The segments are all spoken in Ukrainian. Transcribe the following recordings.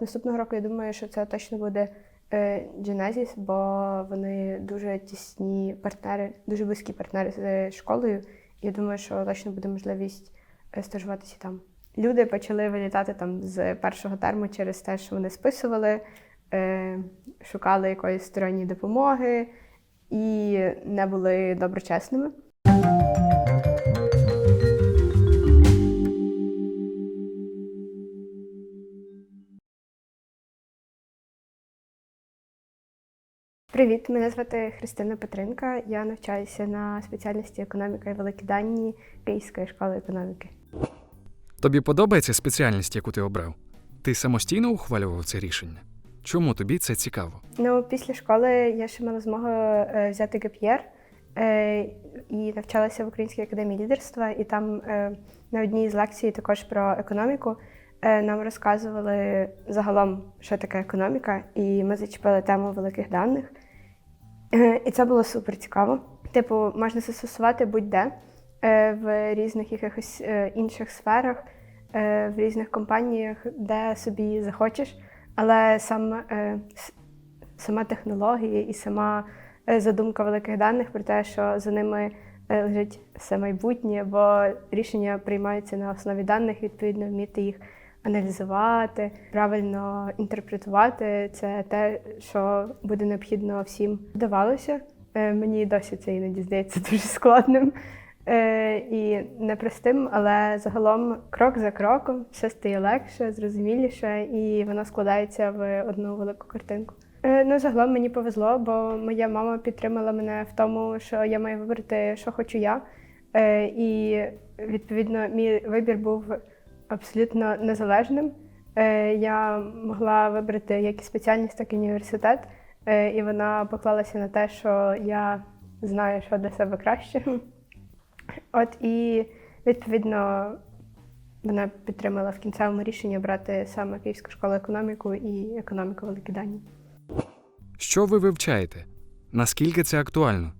Наступного року я думаю, що це точно буде е, Genesis, бо вони дуже тісні партнери, дуже близькі партнери з школою. І я думаю, що точно буде можливість е, стажуватися там. Люди почали вилітати там з першого терму через те, що вони списували, е, шукали якоїсь сторонньої допомоги і не були доброчесними. Привіт, мене звати Христина Петренка. Я навчаюся на спеціальності економіка і великі дані Київської школи економіки. Тобі подобається спеціальність, яку ти обрав? Ти самостійно ухвалював це рішення? Чому тобі це цікаво? Ну, після школи я ще мала змогу е, взяти ГПЄР е, і навчалася в Українській академії лідерства. І там е, на одній з лекцій також про економіку нам розказували загалом, що таке економіка, і ми зачепили тему великих даних. Е, І це було супер цікаво. Типу, можна застосувати будь-де е, в різних якихось е, інших сферах, в різних компаніях, де собі захочеш. Але сам, сама технологія і сама задумка великих даних про те, що за ними лежить все майбутнє, бо рішення приймаються на основі даних, відповідно, вміти їх аналізувати, правильно інтерпретувати. Це те, що буде необхідно всім. Вдавалося. Е, Мені досі це іноді здається дуже складним е, і непростим, але загалом крок за кроком все стає легше, зрозуміліше, і воно складається в одну велику картинку. Е, Ну, загалом мені повезло, бо моя мама підтримала мене в тому, що я маю вибрати, що хочу я. І відповідно мій вибір був абсолютно незалежним. Е, Я могла вибрати як і спеціальність, так і університет, Е, і вона поклалася на те, що я знаю, що для себе краще. От і відповідно вона підтримала в кінцевому рішенні брати саме Київську школу економіку і економіку великі дані. Що ви вивчаєте? Наскільки це актуально?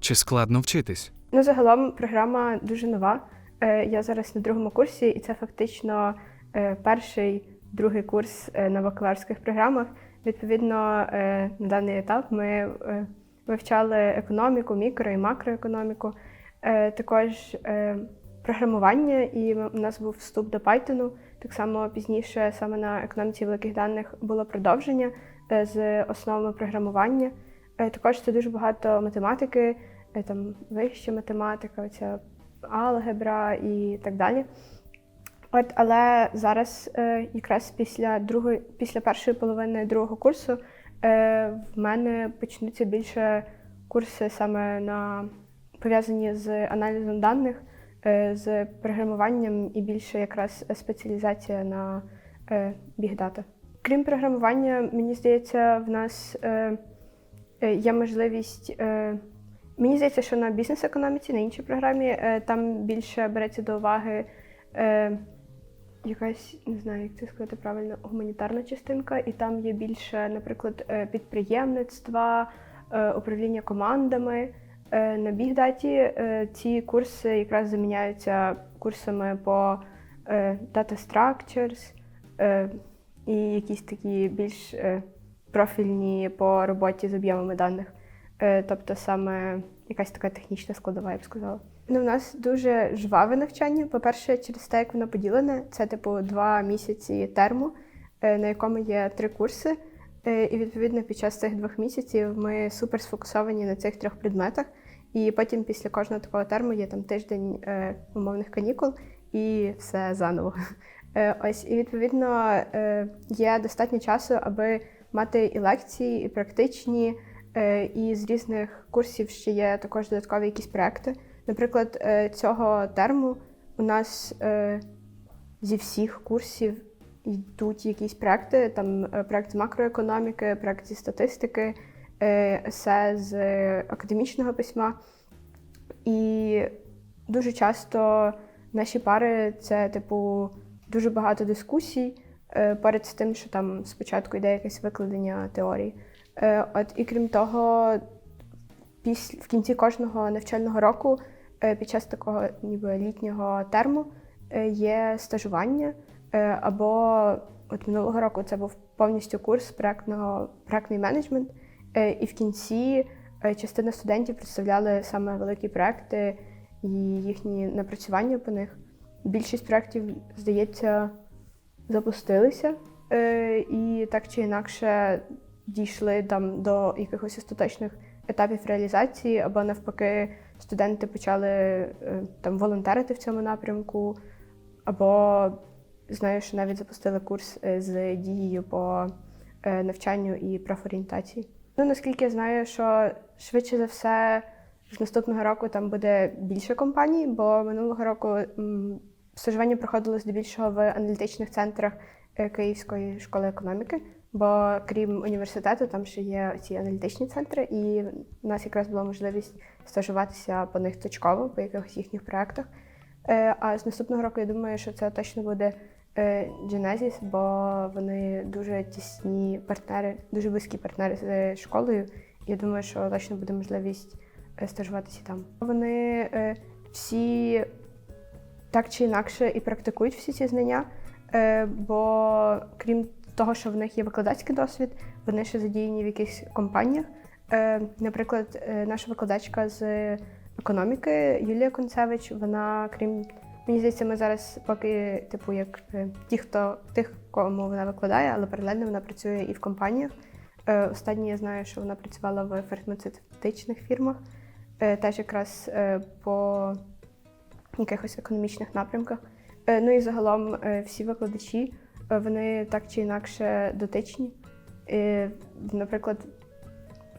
Чи складно вчитись? Ну, загалом програма дуже нова. Е, Я зараз на другому курсі, і це фактично е, перший, другий курс е, на бакалаврських програмах. Відповідно, на даний етап ми вивчали економіку, мікро і макроекономіку, також програмування, і у нас був вступ до Python. Так само пізніше, саме на економіці великих даних, було продовження з основами програмування. Також це дуже багато математики, там вища математика, оця алгебра і так далі. От, але зараз, е, якраз після другої, після першої половини другого курсу, е, в мене почнуться більше курси саме на пов'язані з аналізом даних, е, з програмуванням і більше якраз спеціалізація на е. Крім програмування, мені здається, в нас е, е, є можливість. е, Мені здається, що на бізнес-економіці, на іншій програмі, е, там більше береться до уваги е, якась, не знаю, як це сказати правильно, гуманітарна частинка, і там є більше, наприклад, е, підприємництва, е, управління командами. Е, На бігдаті е, ці курси якраз заміняються курсами по е, data structures е, і якісь такі більш е, профільні по роботі з об'ємами даних. Е, Тобто саме якась така технічна складова, я б сказала. Ну, у нас дуже жваве навчання. По-перше, через те, як воно поділене, це типу два місяці терму, е, на якому є три курси. Е, І відповідно під час цих двох місяців ми супер сфокусовані на цих трьох предметах. І потім після кожного такого терму є там тиждень умовних канікул і все заново. Ось і відповідно є достатньо часу, аби мати і лекції, і практичні, і з різних курсів ще є також додаткові якісь проекти. Наприклад, е, цього терму у нас е, зі всіх курсів йдуть якісь проекти, там е, проект з макроекономіки, проект зі статистики, е, есе з е, академічного письма. І дуже часто наші пари це, типу, дуже багато дискусій, е, з тим, що там спочатку йде якесь викладення теорії. Е, От і крім того, після в кінці кожного навчального року, е, під час такого ніби літнього терму, е, є стажування, е, або От минулого року це був повністю курс проектного проектний менеджмент, е, і в кінці е, частина студентів представляли саме великі проекти і їхні напрацювання по них. Більшість проєктів, здається, запустилися е, і так чи інакше дійшли там до якихось остаточних етапів реалізації, або навпаки, студенти почали е, там волонтерити в цьому напрямку, або знаю, що навіть запустили курс е, з дією по е, навчанню і профорієнтації. Ну наскільки я знаю, що швидше за все з наступного року там буде більше компаній, бо минулого року стажування проходило здебільшого в аналітичних центрах Київської школи економіки. Бо крім університету, там ще є ці аналітичні центри, і в нас якраз була можливість стажуватися по них точково, по якихось їхніх проєктах. Е, А з наступного року я думаю, що це точно буде е, Genesis, бо вони дуже тісні партнери, дуже близькі партнери з школою. Я думаю, що точно буде можливість е, стажуватися там. Вони всі так чи інакше і практикують всі ці знання, бо крім того, що в них є викладацький досвід, вони ще задіяні в якихось компаніях. Е, Наприклад, е, наша викладачка з економіки Юлія Концевич, вона, крім мені здається, ми зараз поки, типу, як е, ті, хто тих, кому вона викладає, але паралельно вона працює і в компаніях. Останнє я знаю, що вона працювала в фармацевтичних фірмах, теж якраз по якихось економічних напрямках. Ну і загалом всі викладачі вони так чи інакше дотичні. Е, Наприклад,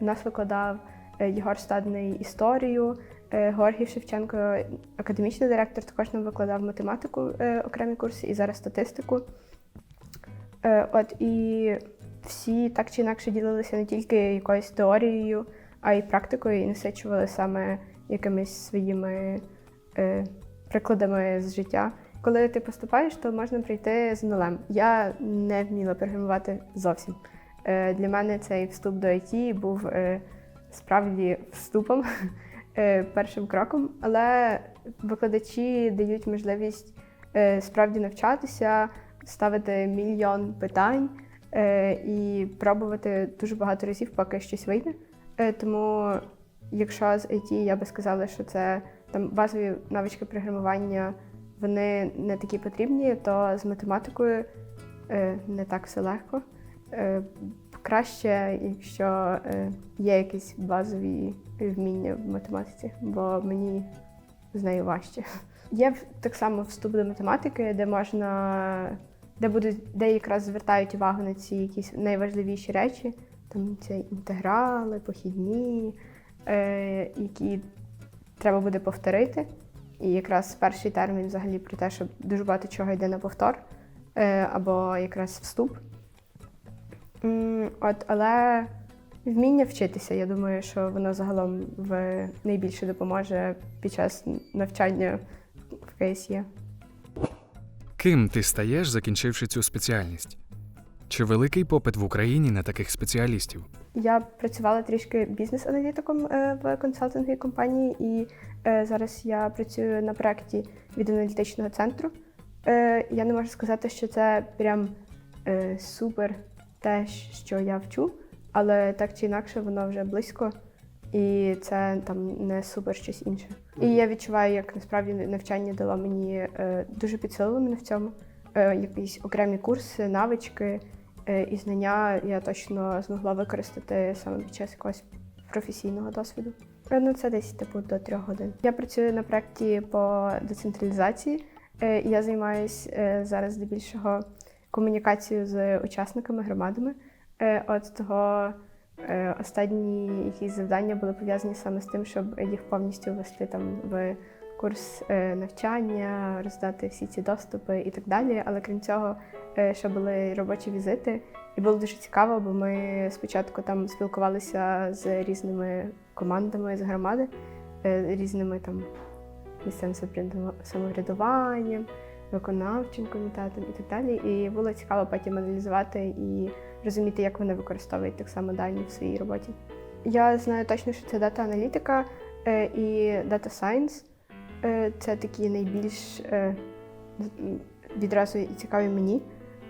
нас викладав е, Єгор Стадний історію, е, Георгій Шевченко, академічний директор, також нам викладав математику е, окремі курси і зараз статистику. От і всі так чи інакше ділилися не тільки якоюсь теорією, а й практикою, і насичували саме якимись своїми прикладами з життя. Коли ти поступаєш, то можна прийти з нулем. Я не вміла програмувати зовсім. Е, Для мене цей вступ до IT був е, справді вступом, е, першим кроком, але викладачі дають можливість справді навчатися, ставити мільйон питань і пробувати дуже багато разів, поки щось вийде. Тому, якщо з IT я би сказала, що це там базові навички програмування, вони не такі потрібні, то з математикою е, не так все легко. Е, Краще, якщо е, є якісь базові вміння в математиці, бо мені з нею важче. Є так само вступ до математики, де можна, де будуть, де якраз звертають увагу на ці якісь найважливіші речі, там це інтеграли, похідні, е, які треба буде повторити. І якраз перший термін взагалі про те, що дуже багато чого йде на повтор, е, або якраз вступ. От, але вміння вчитися, я думаю, що воно загалом в найбільше допоможе під час навчання в КСЄ. Ким ти стаєш, закінчивши цю спеціальність? Чи великий попит в Україні на таких спеціалістів? Я працювала трішки бізнес-аналітиком е, в консалтинговій компанії, і е, зараз я працюю на проєкті від аналітичного центру. Е, Я не можу сказати, що це прям супер те, що я вчу, але так чи інакше воно вже близько, і це там не супер щось інше. І я відчуваю, як насправді навчання дало мені е, дуже підсилило мене в цьому. Е, Якісь окремі курси, навички і знання я точно змогла використати саме під час якогось професійного досвіду. Е, Ну, це десь типу до трьох годин. Я працюю на проєкті по децентралізації. Е, Я займаюся зараз здебільшого комунікацією з учасниками громадами. Е, От того е, останні якісь завдання були пов'язані саме з тим, щоб їх повністю ввести там в курс е, навчання, роздати всі ці доступи і так далі. Але крім цього, е, ще були робочі візити, і було дуже цікаво, бо ми спочатку там спілкувалися з різними командами з громади, е, різними там місцевим самоврядува- самоврядуванням, виконавчим комітетом і так далі. І було цікаво потім аналізувати і розуміти, як вони використовують так само дані в своїй роботі. Я знаю точно, що це дата-аналітика і дата сайенс. Це такі найбільш е, відразу і цікаві мені.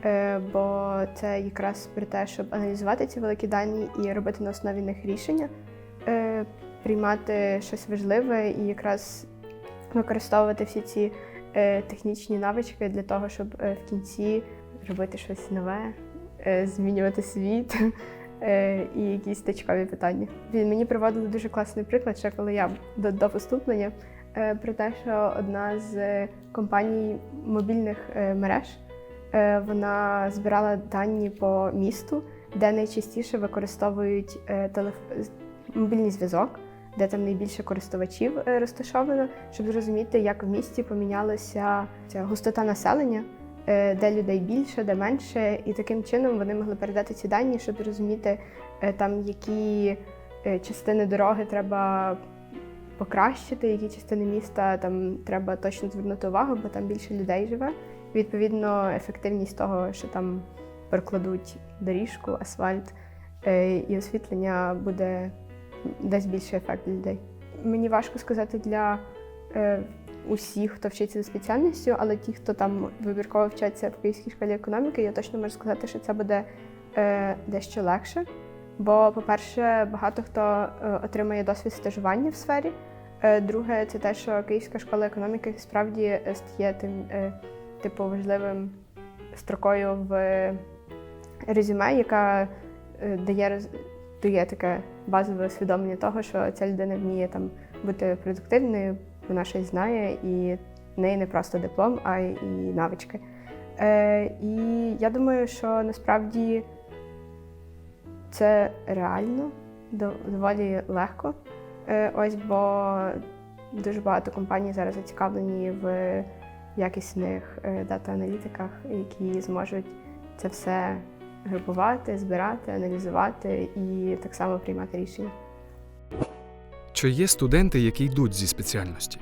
е, бо це якраз про те, щоб аналізувати ці великі дані і робити на основі них рішення, е, приймати щось важливе і якраз використовувати всі ці е, технічні навички для того, щоб е, в кінці робити щось нове, е, змінювати світ е, і якісь точкові питання. Він мені приводили дуже класний приклад, ще коли я до, до поступлення, е, про те, що одна з компаній мобільних е, мереж е, вона збирала дані по місту, де найчастіше використовують е, телеф... мобільний зв'язок. Де там найбільше користувачів е, розташовано, щоб зрозуміти, як в місті помінялася ця густота населення, е, де людей більше, де менше, і таким чином вони могли передати ці дані, щоб зрозуміти е, там, які е, частини дороги треба покращити, які частини міста там треба точно звернути увагу, бо там більше людей живе. Відповідно, ефективність того, що там прокладуть доріжку, асфальт е, і освітлення буде дасть більший ефект людей. Мені важко сказати для е, усіх, хто вчиться за спеціальністю, але ті, хто там вибірково вчаться в Київській школі економіки, я точно можу сказати, що це буде е, дещо легше. Бо, по-перше, багато хто е, отримає досвід стажування в сфері. Е, друге, це те, що Київська школа економіки справді е, стає тим, типу, важливим строкою в резюме, яка дає дає таке базове усвідомлення того, що ця людина вміє там бути продуктивною, вона щось знає, і в неї не просто диплом, а й навички. І я думаю, що насправді це реально доволі легко. Е, ось бо дуже багато компаній зараз зацікавлені в якісних е, дата-аналітиках, які зможуть це все групувати, збирати, аналізувати і так само приймати рішення. Чи є студенти, які йдуть зі спеціальності?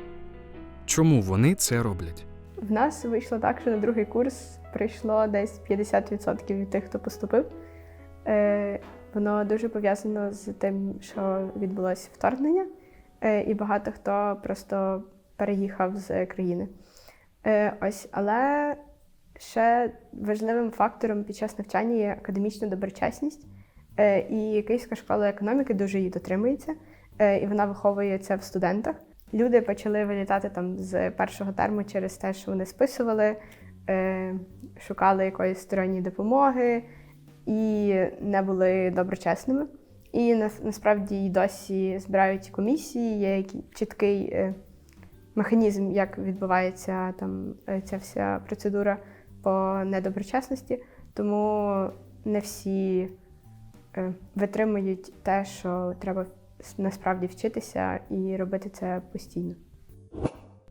Чому вони це роблять? В нас вийшло так, що на другий курс прийшло десь 50% від тих, хто поступив. Е, воно дуже пов'язано з тим, що відбулося вторгнення, е, і багато хто просто переїхав з країни. Е, ось, але ще важливим фактором під час навчання є академічна доброчесність. І Київська школа економіки дуже її дотримується, і вона виховує це в студентах. Люди почали вилітати там з першого терму через те, що вони списували, шукали якоїсь сторонньої допомоги і не були доброчесними. І насправді й досі збирають комісії, є чіткий е, механізм, як відбувається там е, ця вся процедура по недоброчесності. Тому не всі е, витримують те, що треба насправді вчитися і робити це постійно.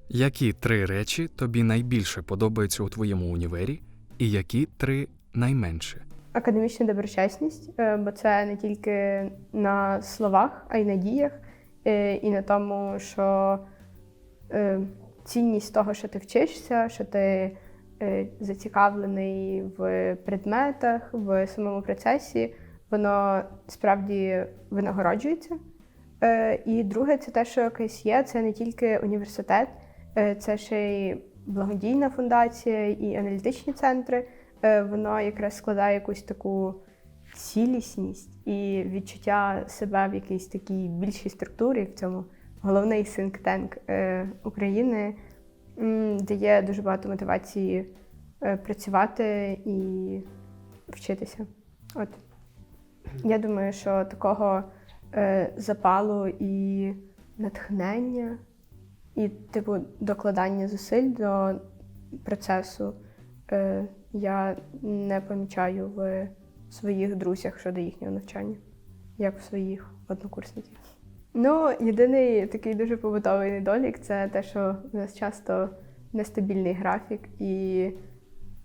Які три речі тобі найбільше подобаються у твоєму універі, і які три найменше? Академічна доброчесність, е, бо це не тільки на словах, а й на діях, е, і на тому, що е, цінність того, що ти вчишся, що ти зацікавлений в предметах, в самому процесі, воно справді винагороджується. І друге, це те, що КСЄ це не тільки університет, це ще й благодійна фундація і аналітичні центри. Е, Воно якраз складає якусь таку цілісність і відчуття себе в якійсь такій більшій структурі в цьому головний е, України дає дуже багато мотивації е, працювати і вчитися. От. Я думаю, що такого е, запалу і натхнення, і типу докладання зусиль до процесу я не помічаю в своїх друзях щодо їхнього навчання, як в своїх однокурсників. Ну, єдиний такий дуже побутовий недолік це те, що в нас часто нестабільний графік, і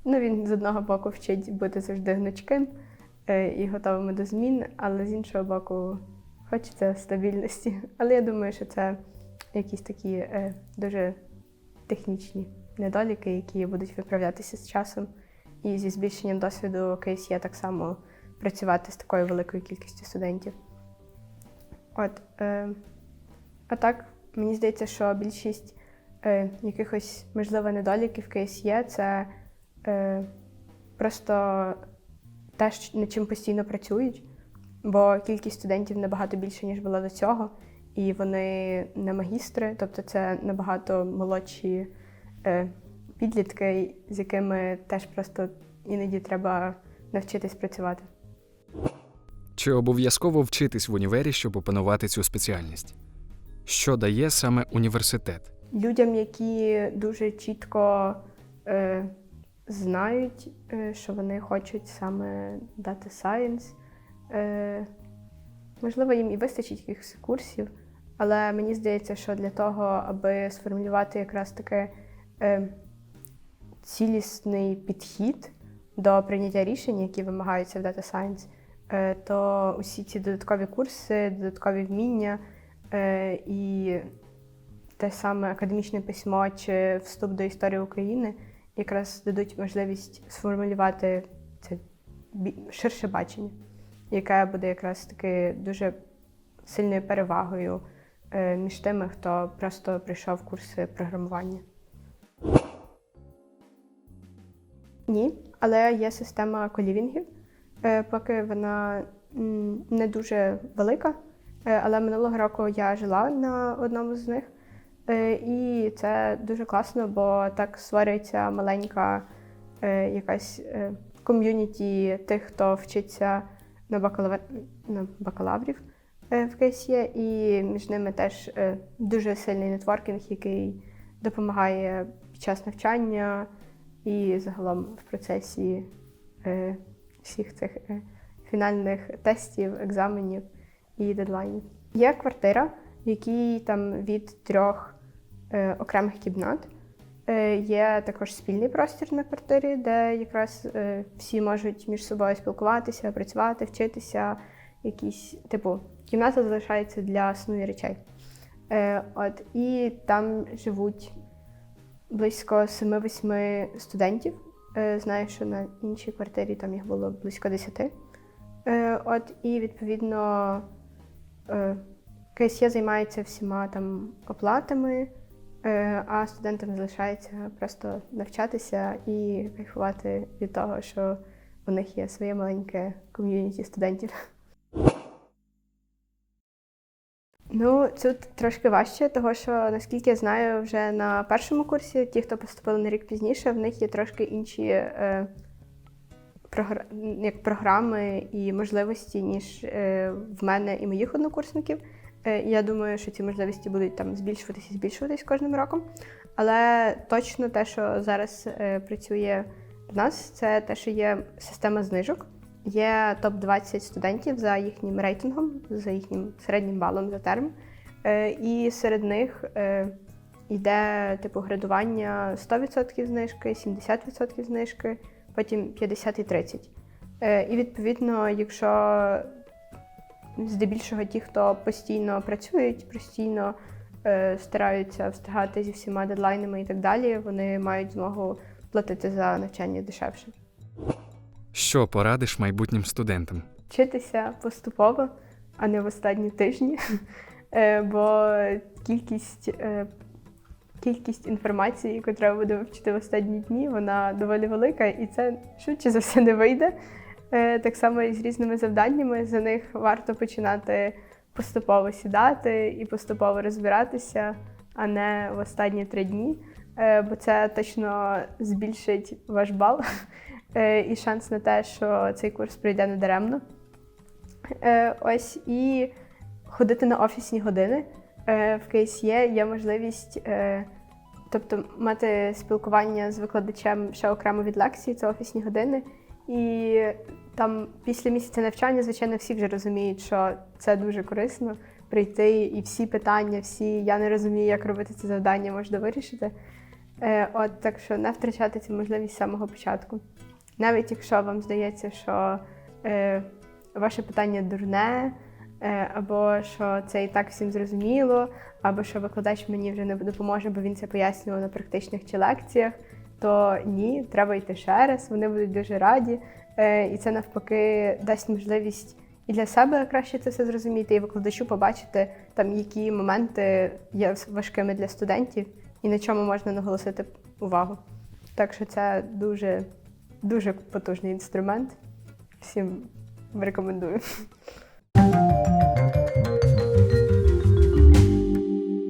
ну, він з одного боку вчить бути завжди гнучким е, і готовими до змін, але з іншого боку, хочеться стабільності. Але я думаю, що це якісь такі е, дуже технічні недоліки, які будуть виправлятися з часом. І зі збільшенням досвіду КСЄ так само працювати з такою великою кількістю студентів. От, е, а так, мені здається, що більшість е, якихось, можливо, недоліків КСЄ це е, просто те, над чим постійно працюють, бо кількість студентів набагато більше, ніж була до цього, і вони не магістри, тобто це набагато молодші е, підлітки, з якими теж просто іноді треба навчитись працювати. Чи обов'язково вчитись в універі, щоб опанувати цю спеціальність? Що дає саме університет? людям, які дуже чітко е, знають, е, що вони хочуть саме Science. Е, можливо, їм і вистачить якихось курсів, але мені здається, що для того, аби сформулювати якраз таки е, цілісний підхід до прийняття рішень, які вимагаються в Data Science, е, то усі ці додаткові курси, додаткові вміння е, і те саме академічне письмо чи вступ до історії України якраз дадуть можливість сформулювати це ширше бачення, яке буде якраз таки дуже сильною перевагою е, між тими, хто просто прийшов курси програмування. Ні, але є система колівінгів, е, поки вона не дуже велика. Е, Але минулого року я жила на одному з них. Е, І це дуже класно, бо так створюється маленька якась ком'юніті тих, хто вчиться на, бакалавр... на бакалаврів в КСЄ, і між ними теж дуже сильний нетворкінг, який допомагає під час навчання і загалом в процесі е, всіх цих е, фінальних тестів, екзаменів і дедлайнів. Є квартира, в якій там від трьох е, окремих кімнат. Е, є також спільний простір на квартирі, де якраз е, всі можуть між собою спілкуватися, працювати, вчитися. Якісь, типу, кімната залишається для сну і речей. Е, от, і там живуть близько 7-8 студентів. Е, знаю, що на іншій квартирі там їх було близько 10. Е, от, і відповідно е, КСЄ займається всіма там оплатами, а студентам залишається просто навчатися і кайфувати від того, що у них є своє маленьке ком'юніті студентів. Ну, тут трошки важче, того що, наскільки я знаю, вже на першому курсі, ті, хто поступили на рік пізніше, в них є трошки інші е, програ... як програми і можливості, ніж е, в мене і моїх однокурсників. Е, я думаю, що ці можливості будуть там збільшуватися і збільшуватись кожним роком. Але точно те, що зараз е, працює в нас, це те, що є система знижок. Є топ-20 студентів за їхнім рейтингом, за їхнім середнім балом за терм. Е, і серед них е, йде типу градування 100% знижки, 70% знижки, потім 50 і 30. Е, і відповідно, якщо здебільшого ті, хто постійно працюють, постійно стараються встигати зі всіма дедлайнами і так далі, вони мають змогу платити за навчання дешевше. Що порадиш майбутнім студентам? Вчитися поступово, а не в останні тижні, Е, бо кількість, е, кількість інформації, яку треба буде вивчити в останні дні, вона доволі велика, і це швидше за все не вийде. Е, Так само і з різними завданнями. За них варто починати поступово сідати і поступово розбиратися, а не в останні три дні, бо це точно збільшить ваш бал і шанс на те, що цей курс пройде недаремно. Е, Ось і ходити на офісні години. Е, В КСЄ є можливість, е, тобто мати спілкування з викладачем ще окремо від лекції, це офісні години. І там після місяця навчання, звичайно, всі вже розуміють, що це дуже корисно прийти і всі питання, всі я не розумію, як робити це завдання, можна вирішити. Е, От так що не втрачати цю можливість з самого початку. Навіть якщо вам здається, що е, ваше питання дурне, е, або що це і так всім зрозуміло, або що викладач мені вже не допоможе, бо він це пояснював на практичних чи лекціях, то ні, треба йти ще раз, вони будуть дуже раді. Е, і це навпаки дасть можливість і для себе краще це все зрозуміти, і викладачу побачити, там, які моменти є важкими для студентів і на чому можна наголосити увагу. Так що це дуже дуже потужний інструмент. Всім рекомендую.